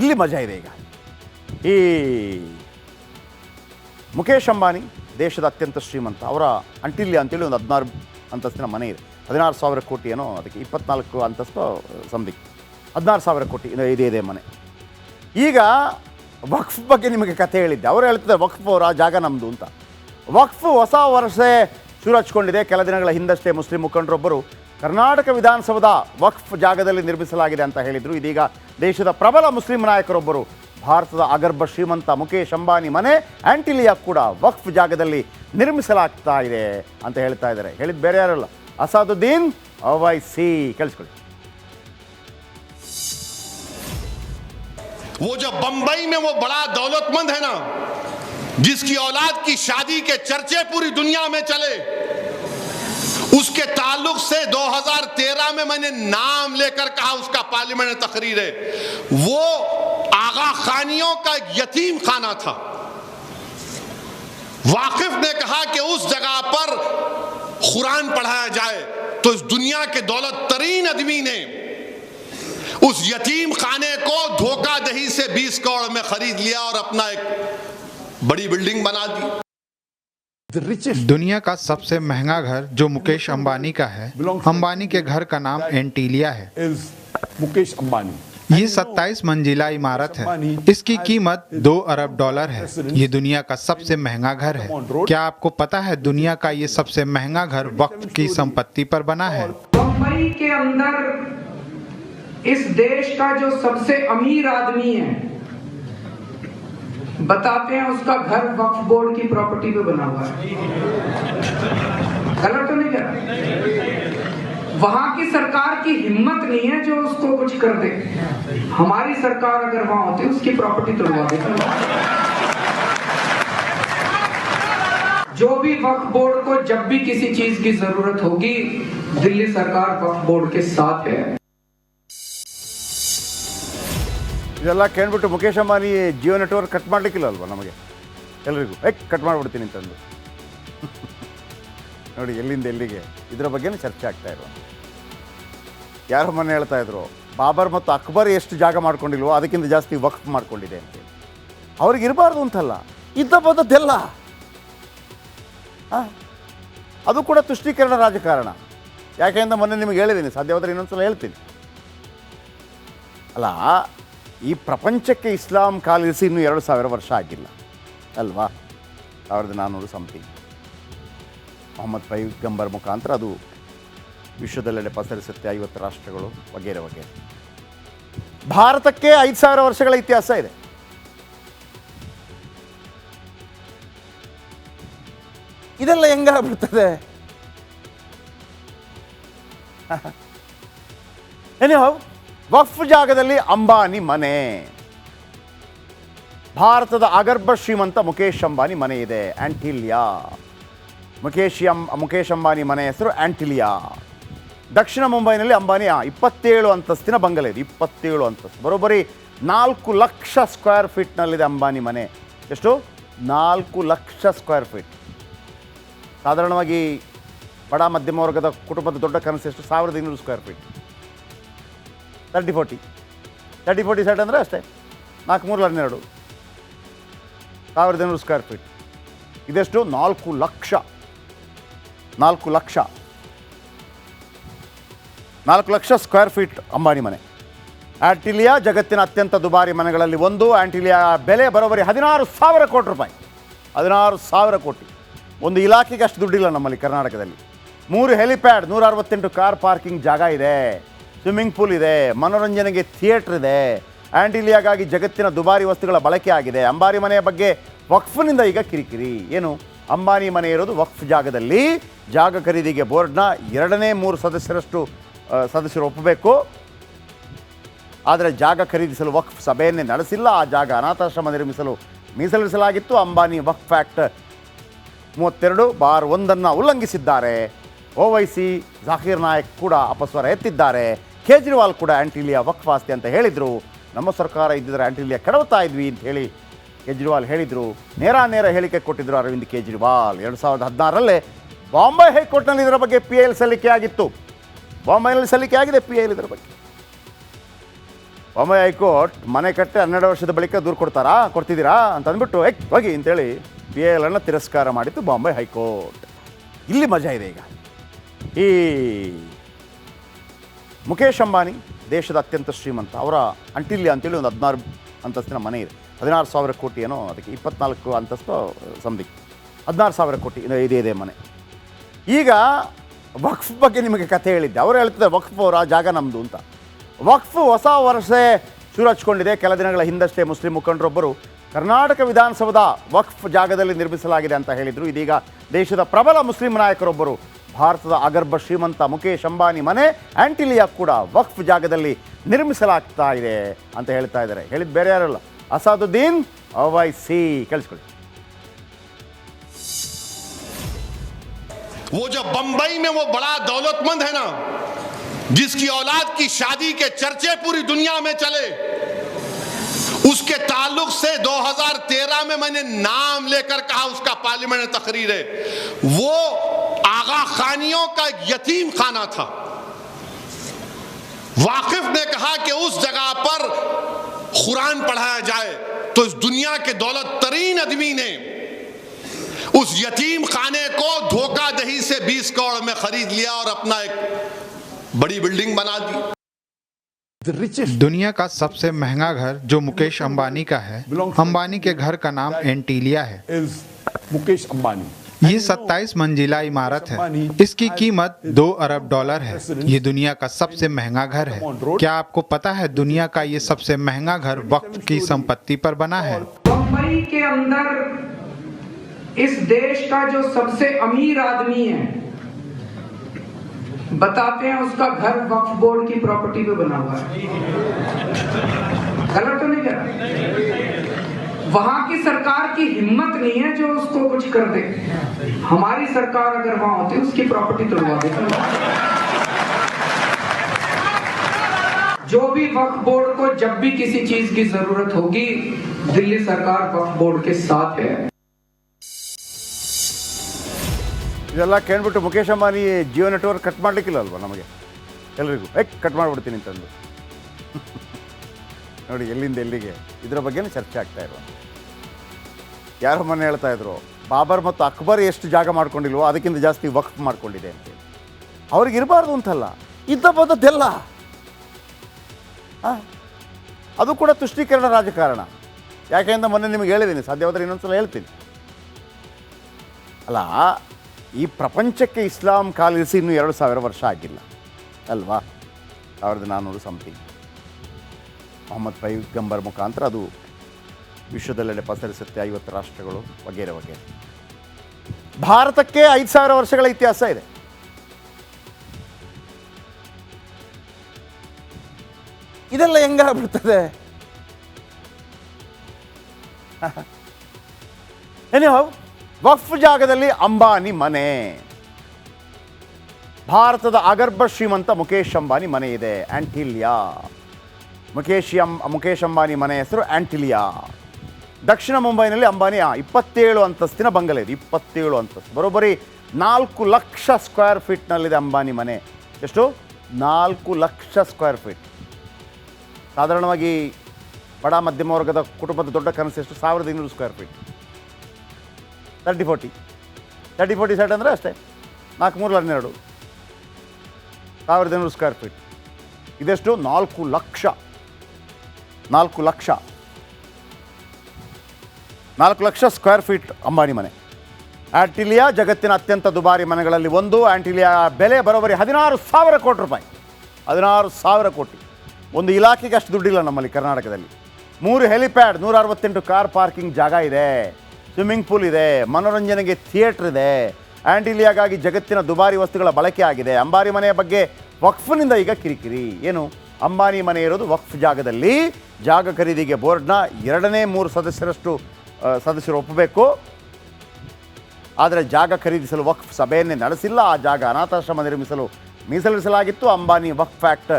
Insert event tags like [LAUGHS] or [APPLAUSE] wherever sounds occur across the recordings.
ಇಲ್ಲಿ ಮಜಾ ಇದೆ ಈಗ. ಈ ಮುಖೇಶ್ ಅಂಬಾನಿ ದೇಶದ ಅತ್ಯಂತ ಶ್ರೀಮಂತ, ಅವರ ಅಂಟಿಲ್ಯ ಅಂತೇಳಿ ಒಂದು ಹದಿನಾರು ಅಂತಸ್ತಿನ ಮನೆ ಇದೆ. ಹದಿನಾರು ಸಾವಿರ ಕೋಟಿ ಏನೋ ಅದಕ್ಕೆ ಇಪ್ಪತ್ನಾಲ್ಕು ಅಂತಸ್ತು ಸಂಧಿ ಹದಿನಾರು ಸಾವಿರ ಕೋಟಿ ಇದೇ, ಇದೆ ಮನೆ. ಈಗ ವಕ್ಫ್ ಬಗ್ಗೆ ನಿಮಗೆ ಕಥೆ ಹೇಳಿದ್ದೆ. ಅವರು ಹೇಳ್ತಿದ್ದಾರೆ, ವಕ್ಫ್ ಅವರ ಜಾಗ ನಮ್ಮದು ಅಂತ. ವಕ್ಫ್ ಹೊಸ ವರ್ಷ ಶುರು ಹಚ್ಕೊಂಡಿದೆ ಕೆಲ ದಿನಗಳ ಹಿಂದಷ್ಟೇ ಮುಸ್ಲಿಂ ಮುಖಂಡರೊಬ್ಬರು ಕರ್ನಾಟಕ ವಿಧಾನಸೌಧ ವಕ್ಫ್ ಜಾಗದಲ್ಲಿ ನಿರ್ಮಿಸಲಾಗಿದೆ ಅಂತ ಹೇಳಿದರು ಇದೀಗ ದೇಶದ ಪ್ರಬಲ ಮುಸ್ಲಿಂ ನಾಯಕರೊಬ್ಬರು ಭಾರತದ ಅಗರ್ಭ ಶ್ರೀಮಂತ ಮುಖೇಶ್ ಅಂಬಾನಿ ಮನೆ ಆಂಟಿಲಿಯಾ ಕೂಡ ವಕ್ಫ್ ಜಾಗದಲ್ಲಿ ನಿರ್ಮಿಸಲಾಗ್ತಾ ಇದೆ ಅಂತ ಹೇಳ್ತಾ ಇದ್ದಾರೆ ಹೇಳಿದ್ ಬೇರೆ ಯಾರಲ್ಲ ಅಸಾದುದ್ದೀನ್ ಅವೈಸಿ ಕೇಳಿಸ್ಕೊಳ್ಳಿ वो जो बंबई में वो बड़ा दौलतमंद है ना जिसकी औलाद की शादी के चर्चे पूरी दुनिया में चले के ताल्लुक से 2013 में मैंने नाम लेकर कहा उसका पार्लियामेंट तकरीर है। वो आगा खानियों का यतीम खाना था। वाकिफ ने कहा कि उस जगह पर कुरान पढ़ाया जाए तो इस दुनिया के दौलत तरीन आदमी ने उस यतीम खाने को धोखा दही से 20 करोड़ में खरीद लिया और अपना एक बड़ी बिल्डिंग बना दी। दुनिया का सबसे महँगा घर जो मुकेश अंबानी का है अंबानी के घर का नाम एंटीलिया है। मुकेश Ambani. ये 27 मंजिला इमारत है। इसकी कीमत दो अरब डॉलर है। ये दुनिया का सबसे महँगा घर है। क्या आपको पता है दुनिया का ये सबसे महँगा घर वक्त की संपत्ति पर बना है? बम्बई के अंदर इस देश का जो सबसे अमीर आदमी है बताते हैं उसका घर वक्फ बोर्ड की प्रॉपर्टी पे बना हुआ है। गलत तो नहीं कह रहा। वहाँ की सरकार की हिम्मत नहीं है जो उसको कुछ कर दे। हमारी सरकार अगर वहाँ होती, उसकी प्रॉपर्टी तोड़वा देती। जो भी वक्फ बोर्ड को जब भी किसी चीज़ की ज़रूरत होगी, दिल्ली सरकार वक्फ बोर्ड के साथ है। ಇದೆಲ್ಲ ಕೇಳ್ಬಿಟ್ಟು ಮುಖೇಶ್ ಅಂಬಾನಿ ಜಿಯೋ ನೆಟ್ವರ್ಕ್ ಕಟ್ ಮಾಡ್ಲಿಕ್ಕಿಲ್ಲ ಅಲ್ವಾ ನಮಗೆ? ಎಲ್ರಿಗೂ. ಏ ಕಟ್ ಮಾಡಿಬಿಡ್ತೀನಿ ಅಂತಂದು [LAUGHS] ನೋಡಿ ಎಲ್ಲಿಂದ ಎಲ್ಲಿಗೆ. ಇದರ ಬಗ್ಗೆನೂ ಚರ್ಚೆ ಆಗ್ತಾ ಇರೋ ಯಾರು ಮೊನ್ನೆ ಹೇಳ್ತಾ ಇದ್ರು ಬಾಬರ್ ಮತ್ತು ಅಕ್ಬರ್ ಎಷ್ಟು ಜಾಗ ಮಾಡ್ಕೊಂಡಿಲ್ವೋ ಅದಕ್ಕಿಂತ ಜಾಸ್ತಿ ವಕ್ಫ್ ಮಾಡ್ಕೊಂಡಿದೆ ಅಂತೇಳಿ ಅವ್ರಿಗೆ ಇರಬಾರ್ದು ಅಂತಲ್ಲ. ಇದ್ದ ಆ, ಅದು ಕೂಡ ತುಷ್ಟೀಕರಣ ರಾಜಕಾರಣ. ಯಾಕೆಂದ್ರೆ ಮೊನ್ನೆ ನಿಮಗೆ ಹೇಳಿದ್ದೀನಿ ಸಾಧ್ಯವಾದ್ರೆ ಇನ್ನೊಂದ್ಸಲ ಹೇಳ್ತೀನಿ. ಅಲ್ಲ ಈ ಪ್ರಪಂಚಕ್ಕೆ ಇಸ್ಲಾಂ ಕಾಲಿಸಿ ಇನ್ನೂ ಎರಡು ಸಾವಿರ ವರ್ಷ ಆಗಿಲ್ಲ. ಅಲ್ವಾ? ಸಾವಿರದ ನಾನ್ನೂರು ಸಮಥಿಂಗ್ ಮೊಹಮ್ಮದ್ ಪೈಗಂಬರ್ ಮುಖಾಂತರ ಅದು ವಿಶ್ವದಲ್ಲೆಡೆ ಪಸರಿಸುತ್ತೆ ಐವತ್ತು ರಾಷ್ಟ್ರಗಳು ವಗೇರೆ ವಗೇರೆ. ಭಾರತಕ್ಕೆ ಐದು ಸಾವಿರ ವರ್ಷಗಳ ಇತಿಹಾಸ ಇದೆ. ಇದೆಲ್ಲ ಹೆಂಗಾಗ್ಬಿಡ್ತದೆ? [LAUGHS] ಎನಿಹೌ ವಕ್ಫ್ ಜಾಗದಲ್ಲಿ ಅಂಬಾನಿ ಮನೆ. ಭಾರತದ ಅಗರ್ಭ ಶ್ರೀಮಂತ ಮುಖೇಶ್ ಅಂಬಾನಿ ಮನೆ ಇದೆ, ಆಂಟಿಲಿಯಾ. ಮುಖೇಶ್ ಅಂ ಮುಖೇಶ್ ಅಂಬಾನಿ ಮನೆ ಹೆಸರು ಆಂಟಿಲಿಯಾ. ದಕ್ಷಿಣ ಮುಂಬೈನಲ್ಲಿ ಅಂಬಾನಿ ಇಪ್ಪತ್ತೇಳು ಅಂತಸ್ತಿನ ಬಂಗಲೆ ಇದೆ, ಇಪ್ಪತ್ತೇಳು ಅಂತಸ್ತು. ಬರೋಬ್ಬರಿ ನಾಲ್ಕು ಲಕ್ಷ ಸ್ಕ್ವೇರ್ ಫೀಟ್ನಲ್ಲಿದೆ ಅಂಬಾನಿ ಮನೆ. ಎಷ್ಟು? ನಾಲ್ಕು ಲಕ್ಷ ಸ್ಕ್ವೇರ್ ಫೀಟ್. ಸಾಧಾರಣವಾಗಿ ಬಡ, ಮಧ್ಯಮ ವರ್ಗದ ಕುಟುಂಬದ ದೊಡ್ಡ ಕನಸು ಎಷ್ಟು? ಸಾವಿರದ ಇನ್ನೂರು square feet. Thirty forty. Thirty forty set ಅಂದರೆ ಅಷ್ಟೇ. ನಾಲ್ಕು ಮೂರು ಹನ್ನೆರಡು ಸಾವಿರದ ಐನೂರು ಸ್ಕ್ವೇರ್ ಫೀಟ್ ಇದೆಷ್ಟು? ನಾಲ್ಕು ಲಕ್ಷ. ನಾಲ್ಕು ಲಕ್ಷ. ನಾಲ್ಕು ಲಕ್ಷ ಸ್ಕ್ವೇರ್ ಫೀಟ್ ಅಂಬಾನಿ ಮನೆ. ಆಂಟಿಲಿಯಾ ಜಗತ್ತಿನ ಅತ್ಯಂತ ದುಬಾರಿ ಮನೆಗಳಲ್ಲಿ ಒಂದು. ಆಂಟಿಲಿಯಾ ಬೆಲೆ ಬರೋಬರಿ ಹದಿನಾರು ಸಾವಿರ ಕೋಟಿ ರೂಪಾಯಿ. ಹದಿನಾರು ಸಾವಿರ ಕೋಟಿ. ಒಂದು ಇಲಾಖೆಗೆ ಅಷ್ಟು ದುಡ್ಡಿಲ್ಲ ನಮ್ಮಲ್ಲಿ ಕರ್ನಾಟಕದಲ್ಲಿ. ಮೂರು ಹೆಲಿಪ್ಯಾಡ್ ನೂರ ಅರವತ್ತೆಂಟು ಕಾರ್ ಪಾರ್ಕಿಂಗ್ ಜಾಗ ಇದೆ. ಸ್ವಿಮ್ಮಿಂಗ್ ಪೂಲ್ ಇದೆ, ಮನೋರಂಜನೆಗೆ ಥಿಯೇಟ್ರ್ ಇದೆ, ಆಂಟಿಲಿಯಾಗಾಗಿ ಜಗತ್ತಿನ ದುಬಾರಿ ವಸ್ತುಗಳ ಬಳಕೆ ಆಗಿದೆ. ಅಂಬಾರಿ ಮನೆಯ ಬಗ್ಗೆ ವಕ್ಫ್ನಿಂದ ಈಗ ಕಿರಿಕಿರಿ. ಏನು? ಅಂಬಾನಿ ಮನೆ ಇರೋದು ವಕ್ಫ್ ಜಾಗದಲ್ಲಿ. ಜಾಗ ಖರೀದಿಗೆ ಬೋರ್ಡ್ನ ಎರಡನೇ ಮೂರು ಸದಸ್ಯರಷ್ಟು ಸದಸ್ಯರು ಒಪ್ಪಬೇಕು. ಆದರೆ ಜಾಗ ಖರೀದಿಸಲು ವಕ್ಫ್ ಸಭೆಯನ್ನೇ ನಡೆಸಿಲ್ಲ. ಆ ಜಾಗ ಅನಾಥಾಶ್ರಮ ನಿರ್ಮಿಸಲು ಮೀಸಲಿರಿಸಲಾಗಿತ್ತು. ಅಂಬಾನಿ ವಕ್ಫ್ ಆ್ಯಕ್ಟ್ ಮೂವತ್ತೆರಡು ಬಾರ್ ಒಂದನ್ನು ಉಲ್ಲಂಘಿಸಿದ್ದಾರೆ. ಓವೈಸಿ ಜಾಕೀರ್ ನಾಯಕ್ ಕೂಡ ಅಪಸ್ವರ ಎತ್ತಿದ್ದಾರೆ. ಕೇಜ್ರಿವಾಲ್ ಕೂಡ ಆಂಟಿಲಿಯಾ ವಕ್ಫ್ ಆಸ್ತಿ ಅಂತ ಹೇಳಿದರು. ನಮ್ಮ ಸರ್ಕಾರ ಇದ್ದಿದ್ರೆ ಆಂಟಿಲಿಯಾ ಕೆಡವುತ್ತಾ ಇದ್ವಿ ಅಂತ ಹೇಳಿ ಕೇಜ್ರಿವಾಲ್ ಹೇಳಿದರು. ನೇರ ನೇರ ಹೇಳಿಕೆ ಕೊಟ್ಟಿದ್ದರು ಅರವಿಂದ್ ಕೇಜ್ರಿವಾಲ್. ಎರಡು ಸಾವಿರದ ಹದಿನಾರರಲ್ಲೇ ಬಾಂಬೆ ಹೈಕೋರ್ಟ್ನಲ್ಲಿ ಇದರ ಬಗ್ಗೆ ಪಿ ಎಲ್ ಸಲ್ಲಿಕೆ ಆಗಿತ್ತು. ಬಾಂಬೆನಲ್ಲಿ ಸಲ್ಲಿಕೆ ಆಗಿದೆ ಪಿ ಎಲ್ ಇದರ ಬಗ್ಗೆ. ಬಾಂಬೆ ಹೈಕೋರ್ಟ್ ಮನೆ ಕಟ್ಟೆ ಹನ್ನೆರಡು ವರ್ಷದ ಬಳಿಕ ದೂರು ಕೊಡ್ತಾರಾ? ಕೊಡ್ತಿದ್ದೀರಾ? ಅಂತ ಅಂದ್ಬಿಟ್ಟು ಎಕ್ ಹೋಗಿ ಅಂತೇಳಿ ಪಿ ಎಲ್ ಅನ್ನು ತಿರಸ್ಕಾರ ಮಾಡಿತ್ತು ಬಾಂಬೆ ಹೈಕೋರ್ಟ್. ಇಲ್ಲಿ ಮಜಾ ಇದೆ ಈಗ. ಈ ಮುಖೇಶ್ ಅಂಬಾನಿ ದೇಶದ ಅತ್ಯಂತ ಶ್ರೀಮಂತ. ಅವರ ಅಂಟಿಲ್ಯ ಅಂತೇಳಿ ಒಂದು ಹದಿನಾರು ಅಂತಸ್ತಿನ ಮನೆ ಇದೆ. ಹದಿನಾರು ಸಾವಿರ ಕೋಟಿ ಏನೋ ಅದಕ್ಕೆ ಇಪ್ಪತ್ನಾಲ್ಕು ಅಂತಸ್ತು ಸಂಬಿಕ್ ಹದಿನಾರು ಸಾವಿರ ಕೋಟಿ ಇದೇ, ಇದೆ ಇದೆ ಮನೆ. ಈಗ ವಕ್ಫ್ ಬಗ್ಗೆ ನಿಮಗೆ ಕಥೆ ಹೇಳಿದ್ದೆ. ಅವರು ಹೇಳ್ತಿದ್ದಾರೆ, ವಕ್ಫ್ ಅವರ ಜಾಗ ನಮ್ಮದು ಅಂತ. ವಕ್ಫ್ ಹೊಸ ವರ್ಷ ಶುರು ಹಚ್ಕೊಂಡಿದೆ ಕೆಲ ದಿನಗಳ ಹಿಂದಷ್ಟೇ ಮುಸ್ಲಿಂ ಮುಖಂಡರೊಬ್ಬರು ಕರ್ನಾಟಕ ವಿಧಾನಸೌಧ ವಕ್ಫ್ ಜಾಗದಲ್ಲಿ ನಿರ್ಮಿಸಲಾಗಿದೆ ಅಂತ ಹೇಳಿದರು. ಇದೀಗ ದೇಶದ ಪ್ರಬಲ ಮುಸ್ಲಿಂ ನಾಯಕರೊಬ್ಬರು ಭಾರತದ ಅಗರ್ಭ ಶ್ರೀಮಂತ ಮುಖೇಶ್ ಅಂಬಾನಿ ಮನೆ ಆಂಟಿಲಿಯಾ ಕೂಡ ವಕ್ಫ್ ಜಾಗದಲ್ಲಿ ನಿರ್ಮಿಸಲಾಗ್ತಾ ಇದೆ ಅಂತ ಹೇಳ್ತಾ ಇದ್ದಾರೆ ಹೇಳಿದ ಬೇರೆ ಯಾರಲ್ಲ ಅಸಾದುದ್ದೀನ್ ಅವೈಸಿ ಕೇಳಿಸ್ಕೊಳ್ಳಿ वो जो बंबई में वो बड़ा दौलतमंद है ना जिसकी औलाद की शादी के चर्चे पूरी दुनिया में चले उसके ताल्लुक से 2013 में मैंने नाम लेकर कहा उसका पार्लियामेंट में तकरीर है वो आगा खानियों का एक यतीम खाना था। वाकिफ ने कहा कि उस जगह पर कुरान पढ़ाया जाए तो इस दुनिया के दौलत तरीन आदमी ने उस यतीम खाने को धोखा दही से 20 करोड़ में खरीद लिया और अपना एक बड़ी बिल्डिंग बना दी। दुनिया का सबसे महँगा घर जो मुकेश अंबानी का है अंबानी के घर का नाम एंटीलिया है। मुकेश Ambani. ये 27 मंजिला इमारत है। इसकी कीमत दो अरब डॉलर है। ये दुनिया का सबसे महँगा घर है। क्या आपको पता है दुनिया का ये सबसे महँगा घर वक्त की संपत्ति पर बना है? बम्बई के अंदर इस देश का जो सबसे अमीर आदमी है, बताते हैं उसका घर वक्फ बोर्ड की प्रॉपर्टी पे बना हुआ है। गलत तो नहीं कह रहा वहां की सरकार की हिम्मत नहीं है जो उसको कुछ कर दे हमारी सरकार अगर वहां होती उसकी प्रॉपर्टी तोड़वा देती जो भी वक्फ बोर्ड को जब भी किसी चीज की जरूरत होगी दिल्ली सरकार वक्फ बोर्ड के साथ है ಇದೆಲ್ಲ ಕೇಳ್ಬಿಟ್ಟು ಮುಖೇಶ್ ಅಂಬಾನಿ ಜಿಯೋ ನೆಟ್ವರ್ಕ್ ಕಟ್ ಮಾಡಲಿಕ್ಕಿಲ್ಲ ಅಲ್ವಾ ನಮಗೆ ಎಲ್ರಿಗೂ ಏಕ್ ಕಟ್ ಮಾಡಿಬಿಡ್ತೀನಿ ಅಂತಂದು ನೋಡಿ ಎಲ್ಲಿಂದ ಎಲ್ಲಿಗೆ ಇದರ ಬಗ್ಗೆನೂ ಚರ್ಚೆ ಆಗ್ತಾ ಇರುವ ಯಾರೋ ಮೊನ್ನೆ ಹೇಳ್ತಾ ಇದ್ರು? ಬಾಬರ್ ಮತ್ತು ಅಕ್ಬರ್ ಎಷ್ಟು ಜಾಗ ಮಾಡ್ಕೊಂಡಿಲ್ವೋ ಅದಕ್ಕಿಂತ ಜಾಸ್ತಿ ವಕ್ಫ್ ಮಾಡ್ಕೊಂಡಿದೆ ಅಂತೇಳಿ ಅವ್ರಿಗೆ ಇರಬಾರ್ದು ಅಂತಲ್ಲ. ಇದ್ದ ಬಂದದ್ದೆಲ್ಲ. ಅದು ಕೂಡ ತುಷ್ಟೀಕರಣ ರಾಜಕಾರಣ. ಯಾಕೆಂದ್ರೆ ಮೊನ್ನೆ ನಿಮಗೆ ಹೇಳಿದ್ದೀನಿ. ಸಾಧ್ಯವಾದರೆ ಇನ್ನೊಂದ್ಸಲ ಹೇಳ್ತೀನಿ. ಅಲ್ಲ, ಈ ಪ್ರಪಂಚಕ್ಕೆ ಇಸ್ಲಾಂ ಕಾಲಿಸಿ ಇನ್ನೂ ಎರಡು ಸಾವಿರ ವರ್ಷ ಆಗಿಲ್ಲ. ಅಲ್ವಾ? ಸಾವಿರದ ನಾನ್ನೂರು ಸಮಥಿಂಗ್ ಮೊಹಮ್ಮದ್ ಪೈಗಂಬರ್ ಮುಖಾಂತರ ಅದು ವಿಶ್ವದಲ್ಲೆಡೆ ಪಸರಿಸುತ್ತೆ ಐವತ್ತು ರಾಷ್ಟ್ರಗಳು, ವಗೇರೆ ವಗೇರೆ. ಭಾರತಕ್ಕೆ ಐದು ಸಾವಿರ ವರ್ಷಗಳ ಇತಿಹಾಸ ಇದೆ. ಇದೆಲ್ಲ ಹೆಂಗಾಗ್ಬಿಡ್ತದೆ? [LAUGHS] ಎನಿಹೌ ವಕ್ಫ್ ಜಾಗದಲ್ಲಿ ಅಂಬಾನಿ ಮನೆ. ಭಾರತದ ಅಗರ್ಭ ಶ್ರೀಮಂತ ಮುಖೇಶ್ ಅಂಬಾನಿ ಮನೆ ಇದೆ, ಆಂಟಿಲಿಯಾ. ಮುಖೇಶ್ ಮುಖೇಶ್ ಅಂಬಾನಿ ಮನೆ ಹೆಸರು ಆಂಟಿಲಿಯಾ. ದಕ್ಷಿಣ ಮುಂಬೈನಲ್ಲಿ ಅಂಬಾನಿ ಇಪ್ಪತ್ತೇಳು ಅಂತಸ್ತಿನ ಬಂಗಲೆ ಇದೆ. ಇಪ್ಪತ್ತೇಳು ಅಂತಸ್ತು. ಬರೋಬ್ಬರಿ ನಾಲ್ಕು ಲಕ್ಷ ಸ್ಕ್ವೇರ್ ಫೀಟ್ನಲ್ಲಿದೆ ಅಂಬಾನಿ ಮನೆ. ಎಷ್ಟು? ನಾಲ್ಕು ಲಕ್ಷ ಸ್ಕ್ವೇರ್ ಫೀಟ್ ಸಾಧಾರಣವಾಗಿ ಬಡ, ಮಧ್ಯಮ ವರ್ಗದ ಕುಟುಂಬದ ದೊಡ್ಡ ಕನಸು ಎಷ್ಟು? ಸಾವಿರದ ಇನ್ನೂರು square feet thirty forty thirty forty set ಅಂದರೆ ಅಷ್ಟೇ. ನಾಲ್ಕು ಮೂರು ಹನ್ನೆರಡು. ಸಾವಿರದ ಇನ್ನೂರು ಸ್ಕ್ವೇರ್ ಫೀಟ್ ಇದೆಷ್ಟು? ನಾಲ್ಕು ಲಕ್ಷ. ನಾಲ್ಕು ಲಕ್ಷ. ನಾಲ್ಕು ಲಕ್ಷ ಸ್ಕ್ವೇರ್ ಫೀಟ್ ಅಂಬಾನಿ ಮನೆ. ಆಂಟಿಲಿಯಾ ಜಗತ್ತಿನ ಅತ್ಯಂತ ದುಬಾರಿ ಮನೆಗಳಲ್ಲಿ ಒಂದು. ಆಂಟಿಲಿಯಾ ಬೆಲೆ ಬರೋಬರಿ ಹದಿನಾರು ಸಾವಿರ ಕೋಟಿ ರೂಪಾಯಿ. ಹದಿನಾರು ಸಾವಿರ ಕೋಟಿ. ಒಂದು ಇಲಾಖೆಗೆ ಅಷ್ಟು ದುಡ್ಡಿಲ್ಲ ನಮ್ಮಲ್ಲಿ ಕರ್ನಾಟಕದಲ್ಲಿ. ಮೂರು ಹೆಲಿಪ್ಯಾಡ್ ನೂರ ಅರವತ್ತೆಂಟು ಕಾರ್ ಪಾರ್ಕಿಂಗ್ ಜಾಗ ಇದೆ. ಸ್ವಿಮ್ಮಿಂಗ್ ಪೂಲ್ ಇದೆ. ಮನೋರಂಜನೆಗೆ ಥಿಯೇಟ್ರ್ ಇದೆ. ಆಂಟಿಲಿಯಾಗಾಗಿ ಜಗತ್ತಿನ ದುಬಾರಿ ವಸ್ತುಗಳ ಬಳಕೆ ಆಗಿದೆ. ಅಂಬಾರಿ ಮನೆಯ ಬಗ್ಗೆ ವಕ್ಫ್ನಿಂದ ಈಗ ಕಿರಿಕಿರಿ. ಏನು? ಅಂಬಾನಿ ಮನೆ ಇರೋದು ವಕ್ಫ್ ಜಾಗದಲ್ಲಿ. ಜಾಗ ಖರೀದಿಗೆ ಬೋರ್ಡ್ನ ಎರಡನೇ ಮೂರು ಸದಸ್ಯರಷ್ಟು ಸದಸ್ಯರು ಒಪ್ಪಬೇಕು. ಆದರೆ ಜಾಗ ಖರೀದಿಸಲು ವಕ್ಫ್ ಸಭೆಯನ್ನೇ ನಡೆಸಿಲ್ಲ. ಆ ಜಾಗ ಅನಾಥಾಶ್ರಮ ನಿರ್ಮಿಸಲು ಮೀಸಲಿರಿಸಲಾಗಿತ್ತು. ಅಂಬಾನಿ ವಕ್ಫ್ ಆ್ಯಕ್ಟ್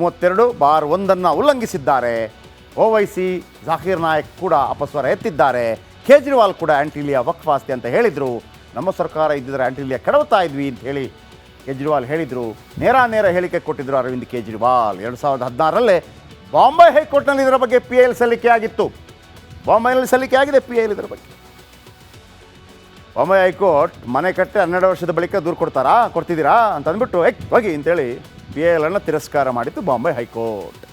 ಮೂವತ್ತೆರಡು ಬಾರ್ ಒಂದನ್ನು ಉಲ್ಲಂಘಿಸಿದ್ದಾರೆ. ಓವೈಸಿ ಜಾಕೀರ್ ನಾಯಕ್ ಕೂಡ ಅಪಸ್ವರ ಎತ್ತಿದ್ದಾರೆ. ಕೇಜ್ರಿವಾಲ್ ಕೂಡ ಆಂಟಿಲಿಯಾ ವಕ್ಫ್ ಆಸ್ತಿ ಅಂತ ಹೇಳಿದರು. ನಮ್ಮ ಸರ್ಕಾರ ಇದ್ದಿದ್ರೆ ಆಂಟಿಲಿಯಾ ಕೆಡವುತ್ತಾ ಇದ್ವಿ ಅಂತ ಹೇಳಿ ಕೇಜ್ರಿವಾಲ್ ಹೇಳಿದರು. ನೇರ ನೇರ ಹೇಳಿಕೆ ಕೊಟ್ಟಿದ್ದರು ಅರವಿಂದ್ ಕೇಜ್ರಿವಾಲ್. ಎರಡು ಸಾವಿರದ ಹದಿನಾರರಲ್ಲೇ ಬಾಂಬೆ ಹೈಕೋರ್ಟ್ನಲ್ಲಿ ಇದರ ಬಗ್ಗೆ ಪಿ ಎಲ್ ಸಲ್ಲಿಕೆ ಆಗಿತ್ತು ಬಾಂಬೆನಲ್ಲಿ ಸಲ್ಲಿಕೆ ಆಗಿದೆ ಪಿ ಎಲ್ ಇದರ ಬಗ್ಗೆ. ಬಾಂಬೆ ಹೈಕೋರ್ಟ್ ಮನೆ ಕಟ್ಟೆ ಹನ್ನೆರಡು ವರ್ಷದ ಬಳಿಕ ದೂರು ಕೊಡ್ತಾರಾ? ಕೊಡ್ತಿದ್ದೀರಾ? ಅಂತ ಅಂದ್ಬಿಟ್ಟು ಹೋಗಿ, ಅಂತೇಳಿ ಪಿ ಎಲ್ ಅನ್ನು ತಿರಸ್ಕಾರ ಮಾಡಿತ್ತು ಬಾಂಬೆ ಹೈಕೋರ್ಟ್.